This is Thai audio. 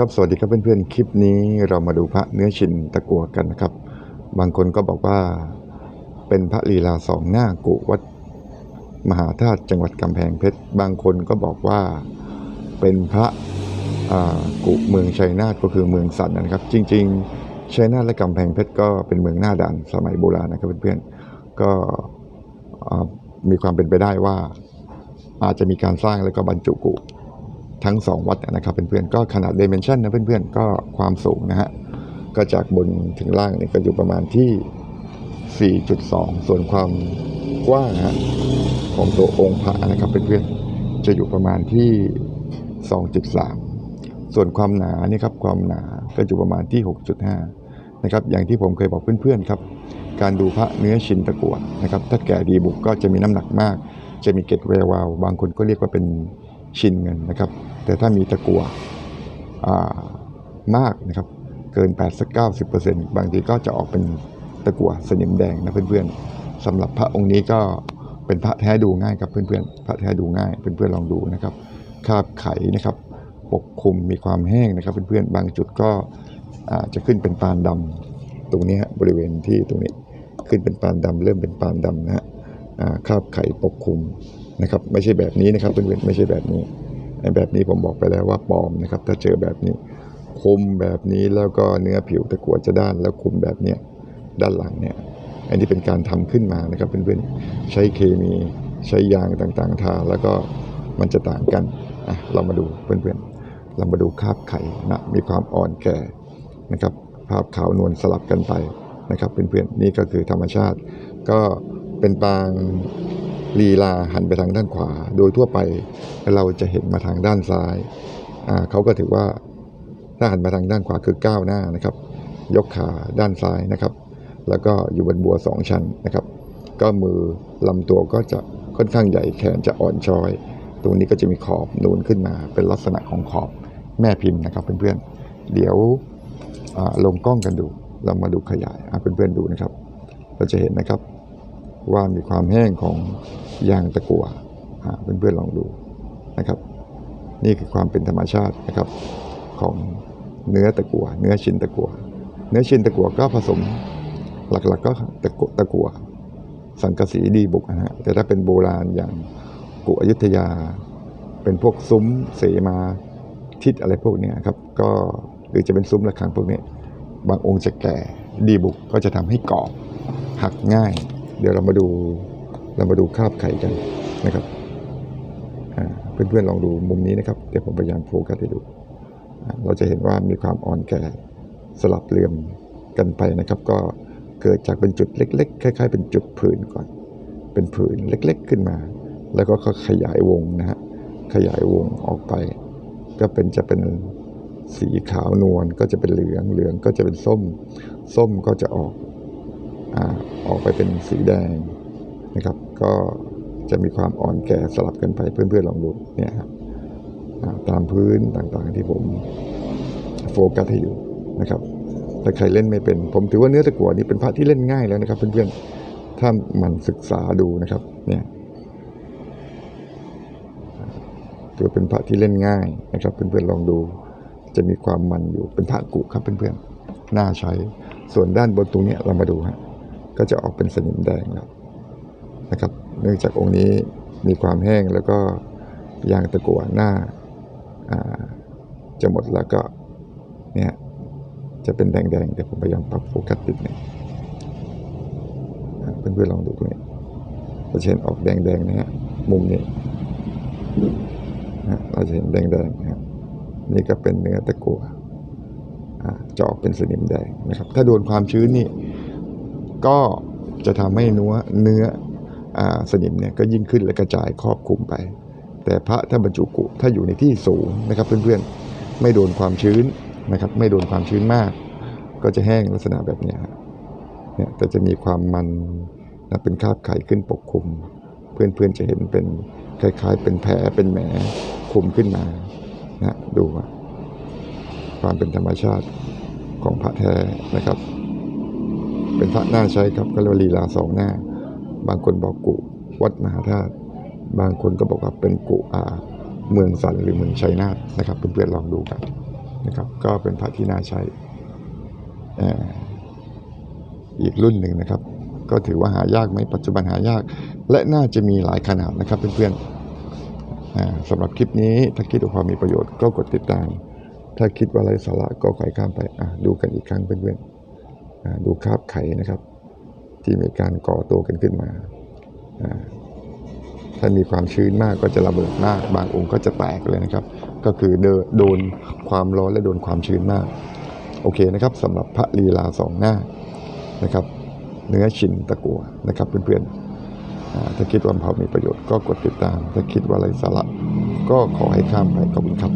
ครับสวัสดีครับเพื่อนๆ คลิปนี้เรามาดูพระเนื้อชินตะกัวกันนะครับ บางคนก็บอกว่าเป็นพระลีลาสองหน้ากุวัดมหาธาตุจังหวัดกำแพงเพชร บางคนก็บอกว่าเป็นพระกุเมืองชัยนาทก็คือเมืองสันนะครับ จริงๆชัยนาทและกำแพงเพชรก็เป็นเมืองหน้าด่านสมัยโบราณนะครับเพื่อนๆก็มีความเป็นไปได้ว่าอาจจะมีการสร้างแล้วก็บรรจุกุ ทั้ง 2 วัดนะครับเพื่อนๆก็ขนาดเดเมนชันนะเพื่อนๆก็ความสูงนะฮะก็จากบนถึงล่างเนี่ยก็อยู่ประมาณที่ 4.2 ส่วนความกว้างฮะของตัวองค์พระนะครับเพื่อนๆจะอยู่ประมาณที่ 2.3 ส่วนความหนานี่ครับความหนาก็อยู่ประมาณที่ 6.5 นะครับอย่างที่ผมเคยบอกเพื่อนๆครับ การดูพระเนื้อชินตะกั่วนะครับถ้าแก่ดีบุกก็จะมีน้ำหนักมาก จะมีเกล็ดแวววาวบางคนก็เรียกว่าเป็น ชินเงินนะครับ แต่ถ้ามีตะกัวมากนะครับ เกิน8สัก90%บางทีก็จะออกเป็นตะกัวสนิมแดงนะเพื่อนๆสำหรับพระองค์นี้ก็เป็นพระแท้ดูง่ายครับเพื่อนๆ พระแท้ดูง่ายเพื่อนๆลองดูนะครับคาบไขนะครับ ปกคลุมมีความแห้งนะครับเพื่อนๆ บางจุดก็จะขึ้นเป็นปานดำตรงนี้ฮะบริเวณที่ตรงนี้ขึ้นเป็นปานดำเริ่มเป็นปานดำนะฮะคาบไขปกคลุม นะครับไม่ใช่แบบนี้นะครับเพื่อนๆไม่ใช่แบบนี้ไอ้แบบนี้ผมบอกไปแล้วว่าปลอมนะครับ ถ้าเจอแบบนี้คุมแบบนี้แล้วก็เนื้อผิวตะกั่วจะด้านแล้วคุมแบบเนี้ยด้านหลังเนี่ยอันนี้เป็นการทำขึ้นมานะครับเพื่อนๆใช้เคมีใช้ยางต่างๆทาแล้วก็มันจะต่างกันอะเรามาดูเพื่อนๆเรามาดูคาบไข่นะมีความอ่อนแก่นะครับภาพขาวนวลสลับกันไปนะครับเพื่อนๆนี่ก็คือธรรมชาติ ก็เป็นปาง ลีลาหันไปทางด้านขวา โดยทั่วไปเราจะเห็นมาทางด้านซ้ายอ่าเขาก็ถือว่าถ้าหันมาทางด้านขวาคือก้าวหน้านะครับ ยกขาด้านซ้ายนะครับ แล้วก็อยู่บนบัวสองชั้นนะครับ ก็มือลำตัวก็จะค่อนข้างใหญ่แขนจะอ่อนช้อย ตรงนี้ก็จะมีขอบนูนขึ้นมา เป็นลักษณะของขอบแม่พิมพ์นะครับเพื่อนๆเดี๋ยวลงกล้องกันดู เรามาดูขยายเพื่อนๆดูนะครับ เราจะเห็นนะครับ ว่ามีความแห้งของยางตะกั่วอ่าเพื่อนๆลองดูนะครับ นี่คือความเป็นธรรมชาตินะครับของเนื้อตะกั่วเนื้อชิ้นตะกั่วเนื้อชิ้นตะกั่วก็ผสมหลักๆก็ตะกั่วตะกั่วสังกะสีดีบุกนะฮะแต่ถ้าเป็นโบราณอย่างกุอยุธยา เป็นพวกซุ้มเสมาทิศอะไรพวกนี้ครับ ก็หรือจะเป็นซุ้มระฆังพวกนี้ บางองค์จะแก่ดีบุกก็จะทำให้กรอบหักง่าย เดี๋ยวเรามาดูเรามาดูคาบไข่กันนะครับเพื่อนๆลองดูมุมนี้นะครับ เดี๋ยวผมพยายามโฟกัสให้ดู เราจะเห็นว่ามีความอ่อนแก่สลับเลื่อมกันไปนะครับ ก็เกิดจากเป็นจุดเล็ก ๆ คล้าย ๆ เป็นจุดผื่นก่อน เป็นผื่นเล็กๆขึ้นมา แล้วก็ขยายวงนะฮะขยายวงออกไป ก็เป็นจะเป็นสีขาวนวลก็จะเป็นเหลืองเหลืองก็จะเป็นส้ม ส้มก็จะออก ออกไปเป็นสีแดงนะครับ ก็จะมีความอ่อนแก่สลับกันไปเพื่อนๆลองดูเนี่ยครับตามพื้นต่างๆที่ผมโฟกัสให้อยู่นะครับถ้าใครเล่นไม่เป็น ผมถือว่าเนื้อตะกั่วนี่เป็นพระที่เล่นง่ายแล้วนะครับเพื่อนๆถ้ามันศึกษาดูนะครับ เนี่ยถือว่าเป็นพระที่เล่นง่ายนะครับ เพื่อนๆลองดู จะมีความมันอยู่เป็นพระกุครับเพื่อนๆน่าใช้ส่วนด้านบนตรงนี้เรามาดูฮะ ก็จะออกเป็นสนิมแดงแล้วนะครับ เนื่องจากองค์นี้มีความแห้งแล้วก็ยางตะกั่วหน้าาจะหมดแล้วก็เนี่ยจะเป็นแดงๆแต่ผมพยายามปรับโฟกัสติดหนึ่งอ่าเพื่อนๆลองดูตรงนี้เราจะเห็นออกแดงๆนะฮะมุมนี้นะเราจะเห็นแดงๆนะครับนี่ก็เป็นเนื้อตะกั่วอ่าจะออกเป็นสนิมแดงนะครับ ถ้าโดนความชื้นนี่ ก็จะทำให้เนื้อเนื้ออสนิมเนี่ยก็ยิ่งขึ้นและกระจายครอบคลุมไป แต่พระถ้าบรรจุกุถ้าอยู่ในที่สูงนะครับเพื่อนๆไม่โดนความชื้นนะครับไม่โดนความชื้นมาก ก็จะแห้งลักษณะแบบนี้เนี่ยแต่จะมีความมันนะเป็นคราบไข่ขึ้นปกคลุม เพื่อนๆจะเห็นเป็นคล้ายๆ เป็นแผลเป็นแหมคลุมขึ้นมานะดูว่าความเป็นธรรมชาติของพระแท้นะครับ เป็นพระน่าใช้ครับก็เรียกว่าลีลาสองหน้า บางคนบอกกุวัดมหาธาตุบางคนก็บอกว่าเป็นกุอาเมืองสันหรือเมืองชัยนาทนะครับเพื่อนๆลองดูกันนะครับ ก็เป็นพระที่น่าใช้เอ่ออีกรุ่นหนึ่งนะครับ ก็ถือว่าหายากไหมปัจจุบันหายาก และน่าจะมีหลายขนาดนะครับเพื่อนๆสำหรับคลิปนี้ถ้าคิดว่ามีประโยชน์ก็กดติดตาม ถ้าคิดว่าไร้สาระก็ขอยข้ามไปดูกันอีกครั้งเพื่อนๆ ดูคราบไข่นะครับ ที่มีการก่อตัวกันขึ้นมาถ้ามีความชื้นมากก็จะระเบิดมาก บางองค์ก็จะแตกเลยนะครับ ก็คือเดโดนความร้อนและโดนความชื้นมาก โอเคนะครับสำหรับพระลีลาสองหน้านะครับ เนื้อชินตะกัวนะครับเพื่อนๆถ้าคิดว่าพอมีประโยชน์ก็กดติดตาม ถ้าคิดว่าไรสาระก็ขอให้ข้ามไปขอบคุณครับ